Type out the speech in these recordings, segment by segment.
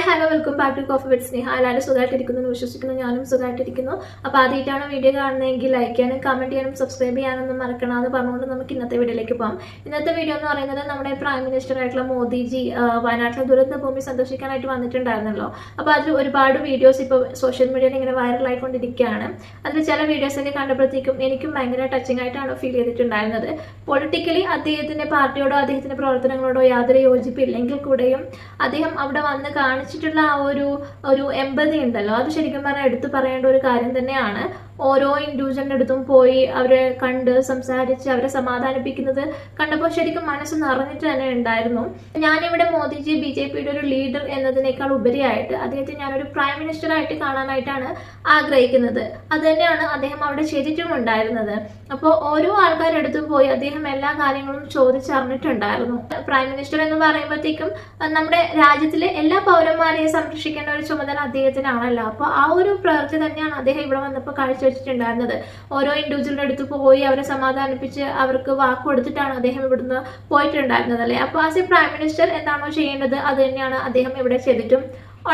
Hi hello welcome back to coffee with Sneha എല്ലാവരും സുഖമായിട്ടിരിക്കുന്നു എന്ന് വിശ്വസിക്കുന്നു. ഞാനും സുഖമായിട്ടിരിക്കുന്നു. അപ്പോൾ ആദ്യമായിട്ടാണ് വീഡിയോ കാണുന്നതെങ്കിൽ ലൈക്ക് ചെയ്യാനും കമന്റ് ചെയ്യാനും സബ്സ്ക്രൈബ് ചെയ്യാനൊന്നും മറക്കണം എന്ന് പറഞ്ഞുകൊണ്ട് നമുക്ക് ഇന്നത്തെ വീഡിയോയിലേക്ക് പോകാം ഇന്നത്തെ വീഡിയോ എന്ന് പറയുന്നത് നമ്മുടെ പ്രൈം മിനിസ്റ്റർ ആയിട്ടുള്ള മോദിജി വയനാട്ടിലെ ദുരന്ത ഭൂമി സന്ദർശിക്കാനായിട്ട് വന്നിട്ടുണ്ടായിരുന്നല്ലോ. അപ്പോൾ അതിൽ ഒരുപാട് വീഡിയോസ് ഇപ്പോൾ സോഷ്യൽ മീഡിയയിൽ ഇങ്ങനെ വൈറലായിക്കൊണ്ടിരിക്കുകയാണ് അതിൽ ചില വീഡിയോസൊക്കെ കണ്ടപ്പോഴത്തേക്കും എനിക്കും ഭയങ്കര ടച്ചിങ് ആയിട്ടാണ് ഫീൽ ചെയ്തിട്ടുണ്ടായിരുന്നത്. പൊളിറ്റിക്കലി അദ്ദേഹത്തിന്റെ പാർട്ടിയോടോ അദ്ദേഹത്തിന്റെ പ്രവർത്തനങ്ങളോടോ യാതൊരു യോജിപ്പില്ലെങ്കിൽ കൂടെയും അദ്ദേഹം അവിടെ വന്ന് കാണിച്ചിട്ടുള്ള ആ ഒരു ഒരു എമ്പതി ഉണ്ടല്ലോ. അത് ശരിക്കും പറഞ്ഞാൽ എടുത്തു പറയേണ്ട ഒരു കാര്യം തന്നെയാണ്. ഓരോ ഇൻഡിവിജ്വലിന്റെ അടുത്തും പോയി അവരെ കണ്ട് സംസാരിച്ച് അവരെ സമാധാനിപ്പിക്കുന്നത് കണ്ടപ്പോൾ ശരിക്കും മനസ്സ് നിറഞ്ഞിട്ട് തന്നെ ഉണ്ടായിരുന്നു. ഞാനിവിടെ മോദിജി ബി ജെ പിയുടെ ഒരു ലീഡർ എന്നതിനേക്കാൾ ഉപരിയായിട്ട് അദ്ദേഹത്തെ ഞാനൊരു പ്രൈം മിനിസ്റ്ററായിട്ട് കാണാനായിട്ടാണ് ആഗ്രഹിക്കുന്നത്. അതുതന്നെയാണ് അദ്ദേഹം അവിടെ ചെയ്തിട്ടും ഉണ്ടായിരുന്നത്. അപ്പോൾ ഓരോ ആൾക്കാരുടെ അടുത്തും പോയി അദ്ദേഹം എല്ലാ കാര്യങ്ങളും ചോദിച്ചറിഞ്ഞിട്ടുണ്ടായിരുന്നു. പ്രൈം മിനിസ്റ്റർ എന്ന് പറയുമ്പോഴത്തേക്കും നമ്മുടെ രാജ്യത്തിലെ എല്ലാ പൗരന്മാരെയും സംരക്ഷിക്കേണ്ട ഒരു ചുമതല അദ്ദേഹത്തിനാണല്ലോ. അപ്പോൾ ആ ഒരു പ്രവൃത്തി തന്നെയാണ് അദ്ദേഹം ഇവിടെ വന്നപ്പോൾ കാഴ്ചവെച്ചിട്ടുണ്ടായിരുന്നത് ഓരോ ഇൻഡിവിജ്വലിന്റെ അടുത്ത് പോയി അവരെ സമാധാനിപ്പിച്ച് അവർക്ക് വാക്ക് കൊടുത്തിട്ടാണ് അദ്ദേഹം ഇവിടുന്ന് പോയിട്ടുണ്ടായിരുന്നത് അല്ലേ? അപ്പോൾ ആസ് എ പ്രൈം മിനിസ്റ്റർ എന്താണോ ചെയ്യേണ്ടത് അത് തന്നെയാണ് അദ്ദേഹം ഇവിടെ ചെയ്തിട്ടും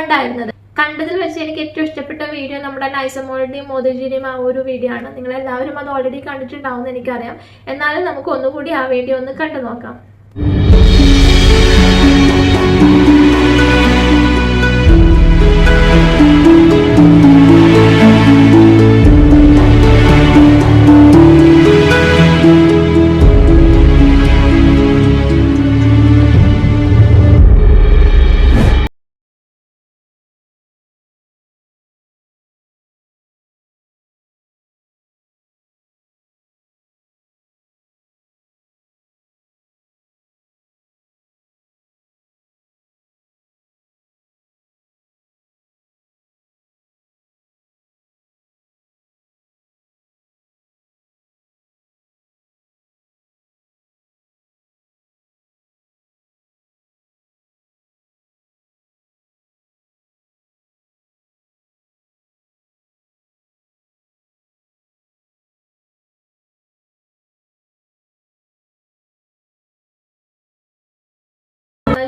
ഉണ്ടായിരുന്നത്. കണ്ടതിൽ വെച്ച് എനിക്ക് ഏറ്റവും ഇഷ്ടപ്പെട്ട വീഡിയോ നമ്മുടെ നൈസമോളുടെയും മോദിജിയുടെയും ആ ഒരു വീഡിയോ ആണ്. നിങ്ങൾ എല്ലാവരും അത് ഓൾറെഡി കണ്ടിട്ടുണ്ടാവും എന്ന് എനിക്കറിയാം. എന്നാലും നമുക്ക് ഒന്നുകൂടി ആ വീഡിയോ ഒന്ന് കണ്ടു നോക്കാം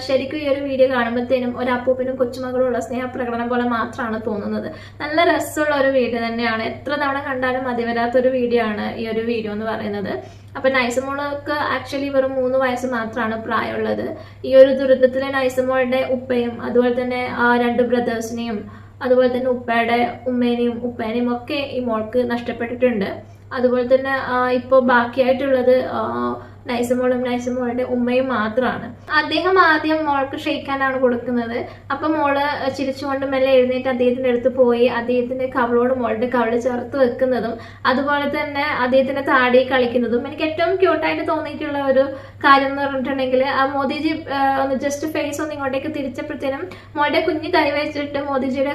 ശരിക്കും ഈ ഒരു വീഡിയോ കാണുമ്പോഴത്തേനും ഒരു അപ്പൂപ്പനും കൊച്ചുമകളുള്ള സ്നേഹപ്രകടനം പോലെ മാത്രമാണ് തോന്നുന്നത്. നല്ല രസമുള്ള ഒരു വീഡിയോ തന്നെയാണ്. എത്ര തവണ കണ്ടാലും മതി വരാത്തൊരു വീഡിയോ ആണ് ഈ ഒരു വീഡിയോ എന്ന് പറയുന്നത്. അപ്പൊ നൈസമോൾക്ക് ആക്ച്വലി വെറും മൂന്ന് വയസ്സ് മാത്രമാണ് പ്രായമുള്ളത്. ഈ ഒരു ദുരിതത്തിലെ നൈസമോളുടെ ഉപ്പയും അതുപോലെ തന്നെ ആ രണ്ട് ബ്രദേഴ്സിനെയും അതുപോലെ തന്നെ ഉപ്പയുടെ ഉമ്മേനെയും ഉപ്പേനെയും ഒക്കെ ഈ മോൾക്ക് നഷ്ടപ്പെട്ടിട്ടുണ്ട്. അതുപോലെ തന്നെ ഇപ്പോൾ ബാക്കിയായിട്ടുള്ളത് നൈസമോളും നൈസമോളുടെ ഉമ്മയും മാത്രമാണ്. അദ്ദേഹം ആദ്യം മോൾക്ക് ഷെയ്ക്കാനാണ് കൊടുക്കുന്നത്. അപ്പൊ മോൾ ചിരിച്ചുകൊണ്ട് മെല്ലെ എഴുന്നേറ്റ് അദ്ദേഹത്തിന്റെ അടുത്ത് പോയി. അദ്ദേഹത്തിന്റെ കവളോട് മോളുടെ കവൾ ചേർത്ത് വെക്കുന്നതും അതുപോലെ തന്നെ അദ്ദേഹത്തിന്റെ താടി കളിക്കുന്നതും എനിക്ക് ഏറ്റവും ക്യൂട്ടായിട്ട് തോന്നിയിട്ടുള്ള ഒരു കാര്യം എന്ന് പറഞ്ഞിട്ടുണ്ടെങ്കിൽ ആ മോദിജി ഒന്ന് ജസ്റ്റ് ഫേസ് ഒന്ന് ഇങ്ങോട്ടേക്ക് തിരിച്ചപ്പോഴത്തേനും മോളുടെ കുഞ്ഞ് കൈ വെച്ചിട്ട് മോദിജിയുടെ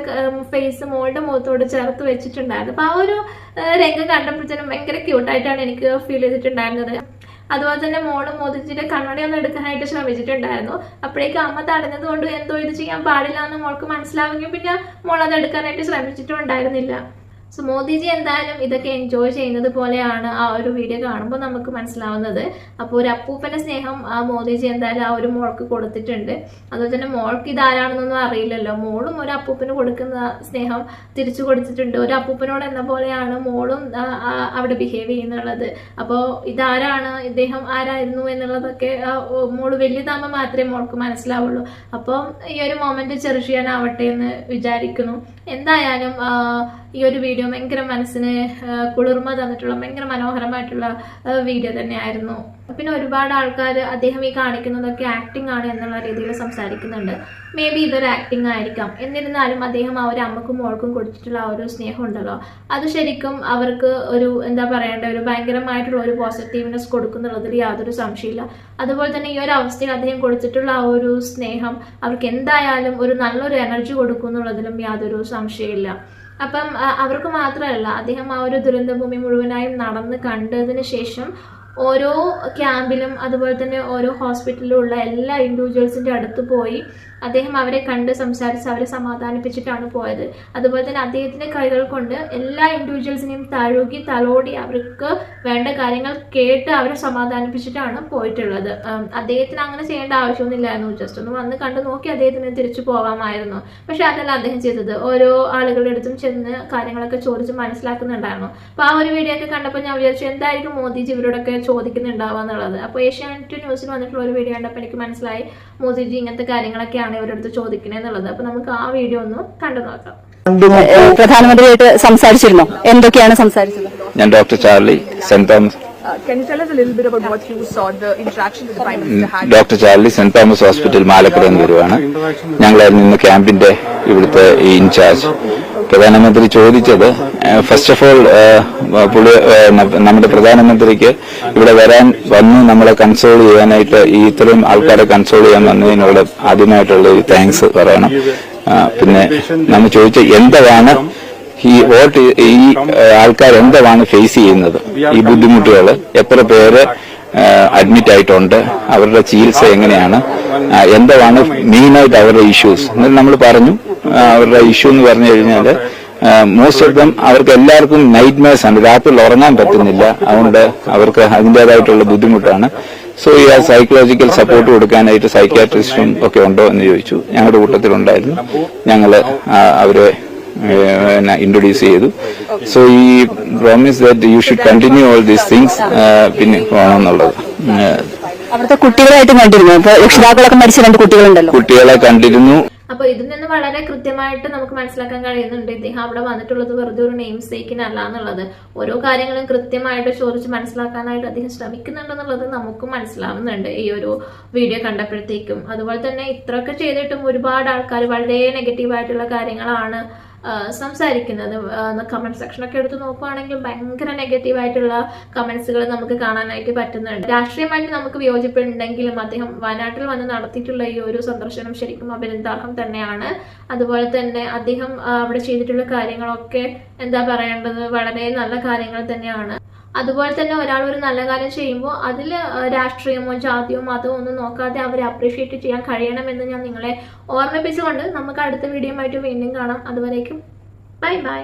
ഫേസ് മോളുടെ മുഖത്തോട് ചേർത്ത് വെച്ചിട്ടുണ്ടായിരുന്നു. അപ്പൊ ആ ഒരു രംഗം കണ്ടപ്പോഴത്തേനും ഭയങ്കര ക്യൂട്ടായിട്ടാണ് എനിക്ക് ഫീൽ ചെയ്തിട്ടുണ്ടായിരുന്നത്. അതുപോലെ തന്നെ മോൾ മോദിജിയുടെ കണ്ണടി ഒന്ന് എടുക്കാനായിട്ട് ശ്രമിച്ചിട്ടുണ്ടായിരുന്നു. അപ്പോഴേക്കും അമ്മ തടഞ്ഞത് കൊണ്ട് എന്തോ ഇത് ചെയ്യാൻ പാടില്ല എന്ന് മോൾക്ക് മനസ്സിലാവുകയും പിന്നെ മോൾ അത് എടുക്കാനായിട്ട് ശ്രമിച്ചിട്ടും ഉണ്ടായിരുന്നില്ല സോ മോദിജി എന്തായാലും ഇതൊക്കെ എൻജോയ് ചെയ്യുന്നത് പോലെയാണ് ആ ഒരു വീഡിയോ കാണുമ്പോൾ നമുക്ക് മനസ്സിലാവുന്നത്. അപ്പോൾ ഒരു അപ്പൂപ്പന്റെ സ്നേഹം ആ മോദിജി എന്തായാലും ആ ഒരു മോൾക്ക് കൊടുത്തിട്ടുണ്ട്. അതുപോലെ തന്നെ മോൾക്ക് ഇതാരാണെന്നൊന്നും അറിയില്ലല്ലോ. മോളും ഒരു അപ്പൂപ്പന് കൊടുക്കുന്ന സ്നേഹം തിരിച്ചു കൊടുത്തിട്ടുണ്ട്. ഒരു അപ്പൂപ്പനോട് എന്ന പോലെയാണ് മോളും അവിടെ ബിഹേവ് ചെയ്യുന്നുള്ളത്. അപ്പോൾ ഇതാരാണ്? ഇദ്ദേഹം ആരായിരുന്നു എന്നുള്ളതൊക്കെ മോൾ വലിയതാകുമ്പോൾ മാത്രമേ മോൾക്ക് മനസ്സിലാവുള്ളൂ. അപ്പം ഈ ഒരു മൊമെന്റ് ചെറിഷ് ചെയ്യാനാവട്ടെ എന്ന് വിചാരിക്കുന്നു. എന്തായാലും ഈ ഒരു വീഡിയോ ഭയങ്കര മനസ്സിന് കുളിർമ തന്നിട്ടുള്ള ഭയങ്കര മനോഹരമായിട്ടുള്ള വീഡിയോ തന്നെയായിരുന്നു. പിന്നെ ഒരുപാട് ആൾക്കാർ അദ്ദേഹം ഈ കാണിക്കുന്നതൊക്കെ ആക്ടിംഗ് ആണ് എന്നുള്ള രീതിയിൽ സംസാരിക്കുന്നുണ്ട്. മേ ബി ഇതൊരു ആക്ടിംഗ് ആയിരിക്കാം. എന്നിരുന്നാലും അദ്ദേഹം ആ ഒരു അമ്മക്കും മോൾക്കും കൊടുത്തിട്ടുള്ള ആ ഒരു സ്നേഹം ഉണ്ടല്ലോ അത് ശരിക്കും അവർക്ക് ഒരു എന്താ പറയേണ്ട ഒരു ഭയങ്കരമായിട്ടുള്ള ഒരു പോസിറ്റീവ്നെസ് കൊടുക്കുന്നുള്ളതിൽ യാതൊരു സംശയമില്ല അതുപോലെ തന്നെ ഈ ഒരു അവസ്ഥയിൽ അദ്ദേഹം കൊടുത്തിട്ടുള്ള ആ ഒരു സ്നേഹം അവർക്ക് എന്തായാലും ഒരു നല്ലൊരു എനർജി കൊടുക്കും എന്നുള്ളതിലും യാതൊരു സംശയമില്ല അപ്പം അവർക്ക് മാത്രമല്ല അദ്ദേഹം ആ ഒരു ദുരന്തഭൂമി മുഴുവനായും നടന്ന് കണ്ടതിന് ശേഷം ഓരോ ക്യാമ്പിലും അതുപോലെ തന്നെ ഓരോ ഹോസ്പിറ്റലിലും ഉള്ള എല്ലാ ഇൻഡിവിജ്വൽസിന്റെ അടുത്ത് പോയി അദ്ദേഹം അവരെ കണ്ട് സംസാരിച്ച് അവരെ സമാധാനിപ്പിച്ചിട്ടാണ് പോയത്. അതുപോലെ തന്നെ അദ്ദേഹത്തിന്റെ കൈകൾ കൊണ്ട് എല്ലാ ഇൻഡിവിജ്വൽസിനെയും തഴുകി തലോടി അവർക്ക് വേണ്ട കാര്യങ്ങൾ കേട്ട് അവരെ സമാധാനിപ്പിച്ചിട്ടാണ് പോയിട്ടുള്ളത്. അദ്ദേഹത്തിന് അങ്ങനെ ചെയ്യേണ്ട ആവശ്യമൊന്നുമില്ലായിരുന്നു. ജസ്റ്റ് ഒന്ന് വന്ന് കണ്ട് നോക്കി അദ്ദേഹത്തിന് തിരിച്ചു പോവാമായിരുന്നു. പക്ഷെ അതല്ല അദ്ദേഹം ചെയ്തത്. ഓരോ ആളുകളുടെ അടുത്തും ചെന്ന് കാര്യങ്ങളൊക്കെ ചോദിച്ച് മനസ്സിലാക്കുന്നുണ്ടായിരുന്നു. അപ്പോൾ ആ ഒരു വീഡിയോ ഒക്കെ കണ്ടപ്പോൾ ഞാൻ വിചാരിച്ചു എന്തായിരിക്കും മോദിജി ഇവരോടൊക്കെ ചോദിക്കുന്നുണ്ടാവുക എന്നുള്ളത്? അപ്പോൾ ഏഷ്യാനെറ്റ് ന്യൂസിൽ വന്നിട്ടുള്ള ഒരു വീഡിയോ കണ്ടപ്പോൾ എനിക്ക് മനസ്സിലായി മോദിജി ഇങ്ങനത്തെ കാര്യങ്ങളൊക്കെയാണ് ഇവരുടെ അടുത്ത് ചോദിക്കുന്നത് എന്നുള്ളത്. അപ്പൊ നമുക്ക് ആ വീഡിയോ ഒന്ന് കണ്ടു നോക്കാം. പ്രധാനമന്ത്രിയായിട്ട് സംസാരിച്ചിരുന്നോ? എന്തൊക്കെയാണ് സംസാരിച്ചത്? ഞാൻ doctor Charlie saint Thomas Uh, can you tell us a little bit about what you saw, the interaction with the Prime Minister had? Doctor Charlie saint Thomas hospital Malappuram എന്ന് വരുവാണ് ഞങ്ങളായിരുന്നു ഇന്ന് ക്യാമ്പിന്റെ ഇവിടുത്തെ ഇൻചാർജ്. പ്രധാനമന്ത്രി ചോദിച്ചത് ഫസ്റ്റ് ഓഫ് ഓൾ പുള്ളി നമ്മുടെ പ്രധാനമന്ത്രിക്ക് ഇവിടെ വരാൻ വന്ന് നമ്മളെ കൺസോൾ ചെയ്യാനായിട്ട് ഈ ഇത്രയും ആൾക്കാരെ കൺസോൾ ചെയ്യാൻ വന്നതിനുള്ള ആദ്യമായിട്ടുള്ള ഒരു താങ്ക്സ് പറയണം. പിന്നെ നമ്മൾ ചോദിച്ച എന്താണ് ഈ വോട്ട് ഈ ആൾക്കാർ എന്താണ് ഫേസ് ചെയ്യുന്നത്? ഈ ബുദ്ധിമുട്ടുകൾ എത്ര പേര് അഡ്മിറ്റ് ആയിട്ടുണ്ട്? അവരുടെ ചികിത്സ എങ്ങനെയാണ്? എന്താണ് മെയിനായിട്ട് അവരുടെ ഇഷ്യൂസ് എന്നിട്ട് നമ്മൾ പറഞ്ഞു അവരുടെ ഇഷ്യൂ എന്ന് പറഞ്ഞു കഴിഞ്ഞാൽ മോസ്റ്റ് ഓഫ് ദം അവർക്ക് എല്ലാവർക്കും നൈറ്റ് മേഴ്സ് ആണ്. രാത്രിയിൽ ഉറങ്ങാൻ പറ്റുന്നില്ല. അതുകൊണ്ട് അവർക്ക് അതിന്റെതായിട്ടുള്ള ബുദ്ധിമുട്ടാണ്. സോ ഈ ആ സൈക്കോളജിക്കൽ സപ്പോർട്ട് കൊടുക്കാനായിട്ട് സൈക്യാട്രിസ്റ്റും ഒക്കെ ഉണ്ടോ എന്ന് ചോദിച്ചു. ഞങ്ങളുടെ കൂട്ടത്തിലുണ്ടായിരുന്നു. ഞങ്ങൾ അവരെ ഇൻട്രൊഡ്യൂസ് ചെയ്തു. സോ ഈ promise that you should continue all these things പിന്നെ പോകണമെന്നുള്ളത് അവിടുത്തെ കുട്ടികളായിട്ടും കണ്ടിരുന്നു? ഇപ്പൊ രക്ഷിതാക്കളൊക്കെ മരിച്ച രണ്ട് കുട്ടികളുണ്ടല്ലോ. കുട്ടികളെ കണ്ടിരുന്നു. അപ്പൊ ഇതിൽ നിന്ന് വളരെ കൃത്യമായിട്ട് നമുക്ക് മനസ്സിലാക്കാൻ കഴിയുന്നുണ്ട് ഇദ്ദേഹം അവിടെ വന്നിട്ടുള്ളത് വെറുതെ ഒരു നെയിം സേക്കിനല്ല എന്നുള്ളത്. ഓരോ കാര്യങ്ങളും കൃത്യമായിട്ട് ചോദിച്ച് മനസ്സിലാക്കാനായിട്ട് അദ്ദേഹം ശ്രമിക്കുന്നുണ്ടെന്നുള്ളത് നമുക്കും മനസ്സിലാവുന്നുണ്ട് ഈ ഒരു വീഡിയോ കണ്ടപ്പോഴത്തേക്കും. അതുപോലെ തന്നെ ഇത്രയൊക്കെ ചെയ്തിട്ടും ഒരുപാട് ആൾക്കാർ വളരെ നെഗറ്റീവായിട്ടുള്ള കാര്യങ്ങളാണ് സംസാരിക്കുന്നത്. കമന്റ് സെക്ഷനൊക്കെ എടുത്ത് നോക്കുവാണെങ്കിൽ ഭയങ്കര നെഗറ്റീവ് ആയിട്ടുള്ള കമന്റ്സുകൾ നമുക്ക് കാണാനായിട്ട് പറ്റുന്നുണ്ട്. രാഷ്ട്രീയമായിട്ട് നമുക്ക് വിയോജിപ്പുണ്ടെങ്കിലും അദ്ദേഹം വയനാട്ടിൽ വന്ന് നടത്തിയിട്ടുള്ള ഈ ഒരു സന്ദർശനം ശരിക്കും അഭിനന്ദാർഹം തന്നെയാണ്. അതുപോലെ തന്നെ അദ്ദേഹം അവിടെ ചെയ്തിട്ടുള്ള കാര്യങ്ങളൊക്കെ എന്താ പറയേണ്ടത്? വളരെ നല്ല കാര്യങ്ങൾ തന്നെയാണ്. അതുപോലെ തന്നെ ഒരാൾ ഒരു നല്ല കാര്യം ചെയ്യുമ്പോൾ അതിൽ രാഷ്ട്രീയമോ ജാതിയോ മതമോ ഒന്നും നോക്കാതെ അവരെ അപ്രീഷിയേറ്റ് ചെയ്യാൻ കഴിയണമെന്ന് ഞാൻ നിങ്ങളെ ഓർമ്മിപ്പിച്ചുകൊണ്ട് നമുക്ക് അടുത്ത വീഡിയോ ആയിട്ട് വീണ്ടും കാണാം. അതുവരേക്കും ബൈ ബൈ.